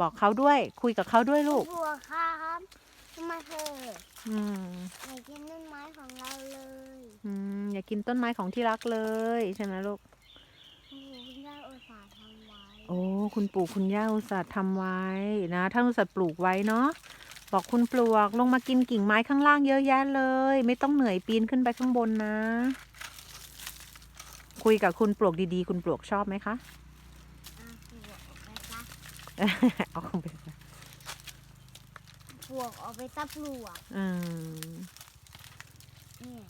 บอกเขาด้วย คุยกับเขาด้วยลูกบัวครับทำไมเธออืมอยากกินต้นไม้ของเราเลยอืมอย่ากินต้นไม้ของที่รักเลยใช่ไหมลูกโอ้โหคุณย่าอุตส่าห์ทำไว้โอ้คุณปู่คุณย่าอุตส่าห์ทำไว้นะท่านอุตส่าห์ปลูกไว้เนาะบอกคุณปลวกลงมากินกิ่งไม้ข้างล่างเยอะแยะเลย ไม่ต้องเหนื่อยปีนขึ้นไปข้างบนนะ คุยกับคุณปลวกดีๆ คุณปลวกชอบไหมคะอะบวกออกไปซะ เอาของไปบวกออกไปซะปลวกอืมเนี่ย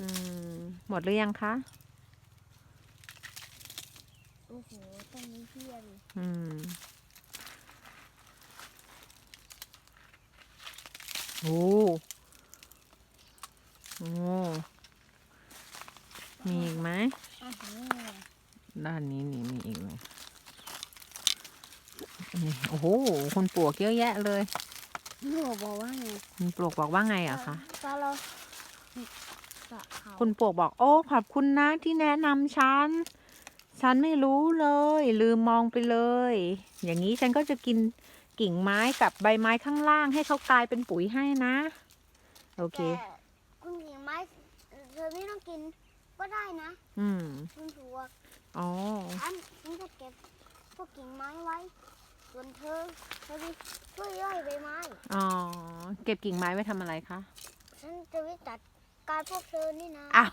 อืมหมดหรือยังคะ โอ้โหต้นนี้เพียบเลยอืมโอ้โอ้มีอีกไหมอะนี่ไงด้านนี้นี่มีอีกไหม นี่โอ้โหคุณปลวกเยอะแยะเลยหนูบอกว่าไงคุณปลวกบอกว่าไงอะคะตอนเราสระเขาคุณปลวกบอก โอ้ขอบคุณนะที่แนะนำฉัน ฉันไม่รู้เลย ลืมมองไปเลย อย่างนี้ฉันก็จะกินกิ่งไม้กับใบไม้ข้างล่าง ให้เขากลายเป็นปุ๋ยให้นะ โอเคแต่คุณกิ่งไม้เธอไม่ต้องกินก็ได้นะ อืมคุณปลวกอ๋อฉันฉันจะเก็บพวกกิ่งไม้ไว้ ส่วนเธอเธอไปช่วยย่อยใบไม้อ๋อ เก็บกิ่งไม้ไว้ทำอะไรคะ ฉันจะไปจัดการพวกเธอนี่นะ อ้าว